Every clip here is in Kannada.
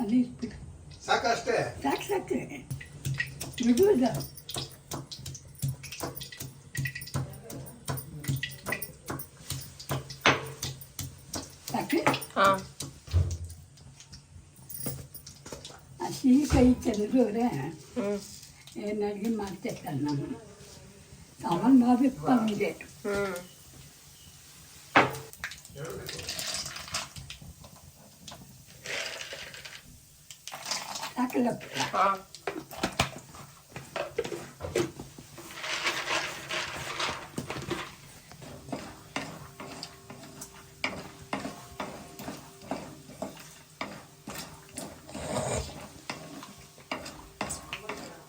ಅಲ್ಲಿ ಇಟ್ಬಿಡು ಸಾಕ ಅಷ್ಟೇ ಸಾಕು ಸಾಕು ಬಿಡುವುದ ಸಾಕು ಹಾ ಹಸಿ ಕೈ ಚಂದ್ರವ್ರೆ ಹ್ಮ್ ಏನು ಅಡುಗೆ ಮಾಡ್ತಿರ್ತಾರೆ ನಾನು ಸಾಮಾನು ಮಾಡಬೇಕು ಬಂದಿದೆ ಹ್ಮ್ ಸಾಕಲ್ಲ ಹಾ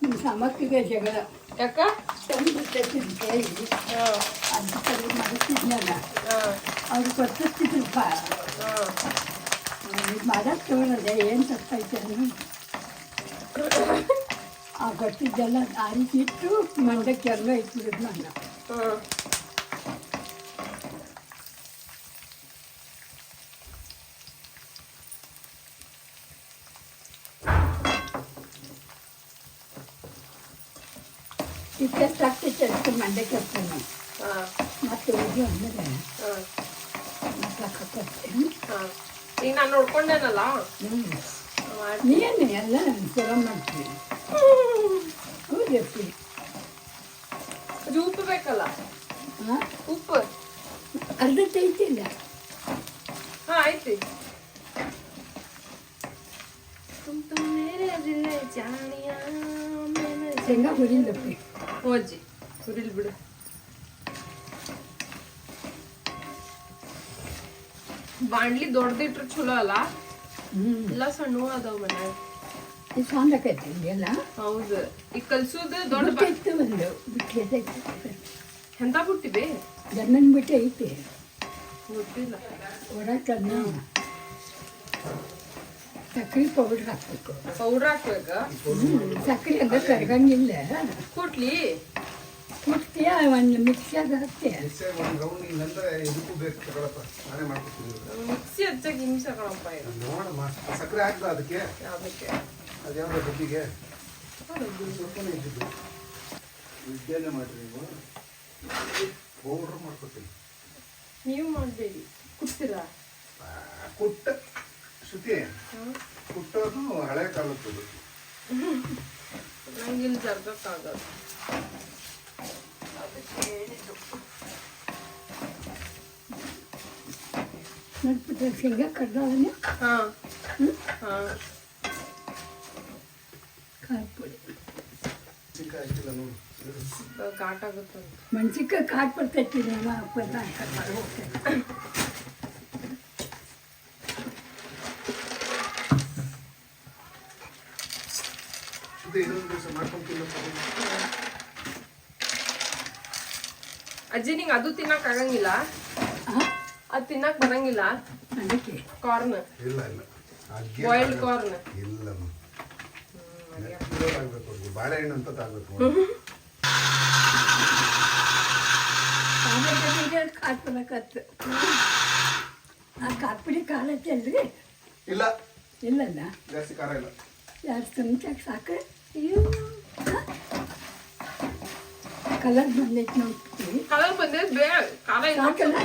ನಿಮ್ಮ ಸಮಕ್ಕಿಗೆ ಜಗಳ ಯಾಕ ತಂದು ಬಿಡ್ತೈತಿ ಕೈ ಹಾ ಅದು ಕಡೆ ಮಾಡಿಸಿದ್ನಲ್ಲ ಹಾ ಅವ್ರು ಕೊಟ್ಟಿರ್ತಿದ್ರಪ್ಪ ಹಾ ಇದು ಮಾಡಕ್ಕೆ ತಗೊಳ್ಳದೆ ಏನು ತಪ್ಪೈತೆ ಅನ್ನೋ ಆ ಗಟ್ಟಿದ್ದೆಲ್ಲ ದಾರಿಗಿಟ್ಟು ಮಂಡಕ್ಕೆ ಎಲ್ಲ ಇಟ್ಬಿಡಿದ್ ನಾನು ಹ್ಮ್ ಇಷ್ಟೆಷ್ಟು ಆಗ್ತೈತೆ ಅಷ್ಟು ಮಂಡಕ್ಕೆ ಹಾಕ್ತಾನೆ ಮತ್ತೆ ಹೋಗಿ ಅಂದರೆ ಮತ್ತೆ ಈಗ ನಾನು ನೋಡ್ಕೊಂಡೇನಲ್ಲ? ಹ್ಞೂ ಮಾಡ್- ನೀನು ಎಲ್ಲ ಸುರ ಮಾಡ್ತೀನಿ ಹೌದಪ್ಪಿ ಅದು ಉಪ್ಪು ಬೇಕಲ್ಲ? ಹಾಂ ಉಪ್ಪು. ಅರ್ಧ ತೈತಿಲ್ಲ ಹಾ ಮೇರೆ ಶೇಂಗಾ ಹುರಿಲ್ಲಪ್ಪಿ ಹೋಜಿ ಹುರಿಲ್ ಬಿಡು. ಬಾಂಡ್ಲಿ ದೊಡ್ಡದಿಟ್ರು ಚಲೋ ಅಲ್ಲ? ಎಲ್ಲ ಸಣ್ಣ ಅದಾವ ಮನ್ಯಾಗ ಇದು ಸಾಂದಕೈತಿ ಎಲ್ಲ ಹೌದು. ಈ ಕಲ್ಸೋದು ದೊಡ್ಡ ಬಟ್ಟೆ ಬಿಟ್ಟಿತ್ತು ಒಂದು. ಬಿಟ್ಟು ಎಂತ ಬಿಟ್ಟಿವೆ ಗಂಡನ ಬಿಟ್ಟು ಐತಿ. ಗೊತ್ತಿಲ್ಲ. ಹೊರಕನ್ನ ಸಕ್ಕರೆ ಪೌಡ್ರ್ ಹಾಕ್ಬೇಕು. ಪೌಡ್ರ್ ಹಾಕ್ಬೇಕ? ಸಕ್ಕರೆ ಹಂಗ ಕರ್ಗಂಗಿಲ್ಲ. ಕುಟ್ಲಿ? ಕುಟ್ತೀಯ? ಒಂದು ಮಿಕ್ಸರ್ಗೆ ಹಾಕ್ತೀಯ? ಒಂದು ರೌಂಡ್ ಹಿಂಗಂದ್ರೆ ಇದಕ್ಕೂ ಬೇಕು ತಗೊಳಪ್ಪ ನಾನೇ ಮಾಡ್ಕೊಡ್ತೀನಿ ಮಿಕ್ಸಿ ಹಚ್ಚಕ್ ಹಿಂಸೆ ಕಣಪ್ಪ ಈಗ ನೋಡಮ್ಮ ಸಕ್ಕರೆ ಹಾಕ್ದ ಅದಕ್ಕೆ. ಅದಕ್ಕೆ. ಅದ್ಯಾವ್ದು ಬಡ್ಡಿಗೆ ಸ್ವಲ್ಪನೇ ಇದ್ದಿದ್ದು. ಮಾಡ್ರಿ ನೀವು. ಪೌಡ್ರ್ ಮಾಡ್ಕೊತೀನಿ. ನೀವು ಮಾಡಬೇಡಿ. ಕುಟ್ತೀರಾ? ಕುಟ್ಟ. ಶ್ರುತಿ ಕುಟ್ಟೋದು ಹಳೆ ಕಾಲದ್ದು. ನಂಗೆ ಇಲ್ಲಿ ಜರ್ಗಕ್ಕಾಗಲ್ಲ ಅದಕ್ಕೆ ಹೇಳಿದ್ದು ನೋಡ್ಬಿಟ್ರೆ ಶೇಂಗಾ ಕಡ್ದಾವನೆ ಹಾ ಹಾಂ ಖಾರ ಪುಡಿ ಘಾಟ್ ಆಗುತ್ತಂತ ಮೆಣ್ಸಿನ್ಕಾಯಿ ಕಾಟ್ ಬರ್ತೈತಿ ಅಜ್ಜಿ, ನಿಂಗೆ ಅದು ತಿನ್ನಕ್ ಆಗಂಗಿಲ್ಲ? ಹಾಂ ಅದು ತಿನ್ನಕ್ ಬರಂಗಿಲ್ಲ. ಅದಕ್ಕೆ. ಕಾರ್ನ್. ಇಲ್ಲ ಇಲ್ಲ. ಅದ್ಕೆ ಬಾಯ್ಲ್ಡ್. ಕಾರ್ನ್ ಇಲ್ಲ ಆಗ್ಬೇಕು ಬಾಳೆಹಣ್ಣು ಅಂತ ತಾಗಬೇಕು ಬರಕತ್ತು ಆ ಕಾಟ್ ಪುಡಿ ಖಾರ ಐತಲ್ರಿ ಇಲ್ಲ. ಇಲ್ಲಲ್ಲ? ಜಾಸ್ತಿ ಖಾರ ಇಲ್ಲ. ಚಮಚಕ್ಕೆ ಸಾಕು? ಕಲರ್ ಬಂದೈತೆ ನೋಡ್ತೀವಿ ಕಲರ್ ಬಂದೈತ್ ಬೇ ಖಾರ ಇಲ್ಲ.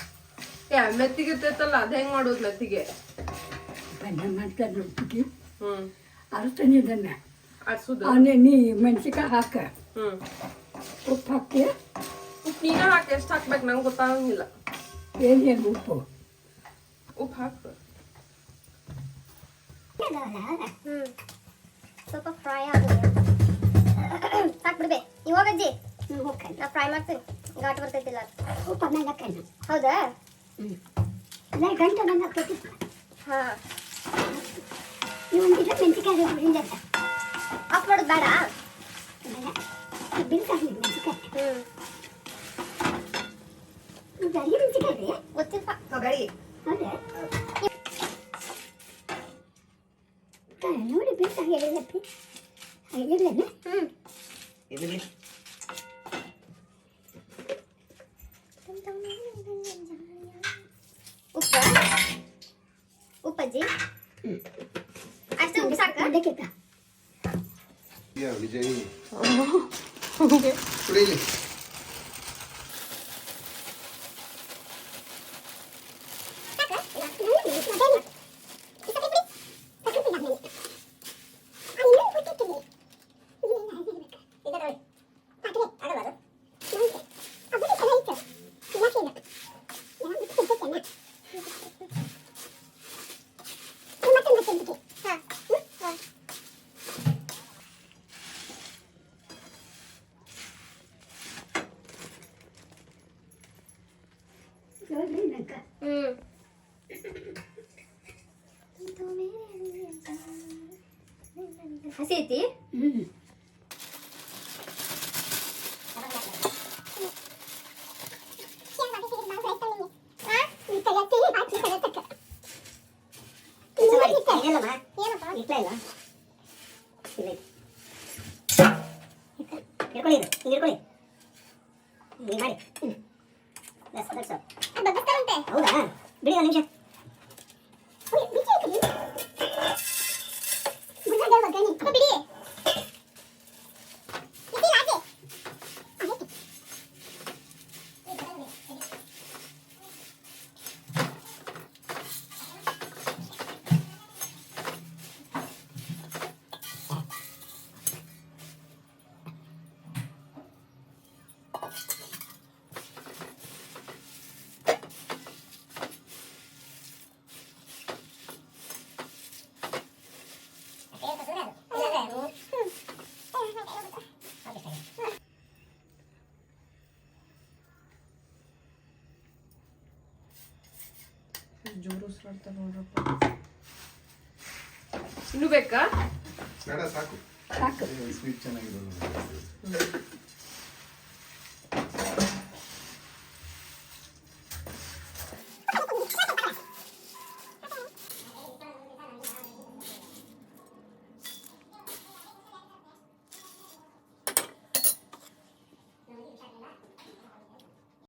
ಏ ಮೆತ್ತಿಗೆ ಇರ್ತೈತಲ್ಲ ಅದ ಹೆಂಗ್ ಮಾಡೋದು ಮೆತ್ತಿಗೆ? ಪಲ್ಯ ಮಾಡ್ತಾರೆ ನೋಡ್ಬಿಟ್ಟು ಹ್ಮ್. ಅರ್ತಾನೆ ಇದನ್ನು. ಆಡ್ಸುದು ಅವನೇ ನೀ ಮೆಣಸಿಕಾಯಿ ಹಾಕ. ಹ್ಮ್. ಉಪ್ಪು ಹಾಕಿ ಉಪ್ಪು ನೀನ ಹಾಕಿ ಎಷ್ಟು ಹಾಕ್ಬೇಕು ನಂಗೆ ಗೊತ್ತಾಗಂಗಿಲ್ಲ. ಏನೇನು ಉಪ್ಪು? ಉಪ್ಪು ಹಾಕು. ಹ್ಮ್. ಸ್ವಲ್ಪ ಫ್ರೈ ಆಗಿದೆ ಹಾಕ್ಬಿಡ್ಬೆ. ಇವಾಗ ಅಜ್ಜಿ. ಹ್ಞೂ ಹೋಗ್ತಾನೆ ನಾ ಫ್ರೈ ಮಾಡ್ತೀನಿ. ಘಾಟ್ ಬರ್ತೈತಿಲ್ಲ ಉಪ್ಪು ಹೌದಾ? ಇಲ್ಲ ಗಂಟೆ ಬಂದು ಹಾಕ್ಬೇಕು ಹಾ. ನೀವು ಒಂದಿನ ಮೆಣಸಿಕಾಯಿ ಬಿಡಿಂದ ಆಫ್ ಮಾಡೋದು ಬೇಡ. ಬಿಡ್ತಾರೆ ಮೆಣಸಿಕಾಯಿ ಹ್ಞೂ ಗರಿ ಮೆಣಸಿಕಾಯಿ ಗೊತ್ತಿಲ್ಪ ಗಾಡಿ ಹೌದಾ ನೋಡಿ ಬಿಡ್ತಾರೆ ಹೇಳಿಲ್ಲಪ್ಪಿ ಹೇಳಿಲ್ಲನೆ ಹ್ಞೂ ಎಲ್ಲಿ ಉಪ್ಪ ಉಪ್ಪಜ್ಜಿ ಅಷ್ಟೇ ಉಪ್ಪು ಸಾಕ ಅದಕ್ಕಿಂತ ಯಾ ವಿಜಯ್ ಕುಡೀಲಿ ನೋಡ್ರಿ ನಂಗೆ ಹ್ಮ್ ಹಸಿ ಐತಿ ಹ್ಞೂ ಹಿಡ್ಕೊಳ್ಳಿ ಇದು ಹಿಂಗೆ ಹಿಡ್ಕೊಳ್ಳಿ ದಸ್ ದಟ್ಸ್ ಹೌದಾ ಬಿಡಿ ಒಂದು ನಿಮಿಷ ಬಿಡಿ ಜೋರು ಉಸಿರಾಡ್ತಾರೆ ನೋಡ್ರಪ್ಪ. ಇನ್ನು ಬೇಕಾ? ಸಾಕು. ಸಾಕು. ಸ್ವೀಟ್ ಚೆನ್ನಾಗಿರೋದು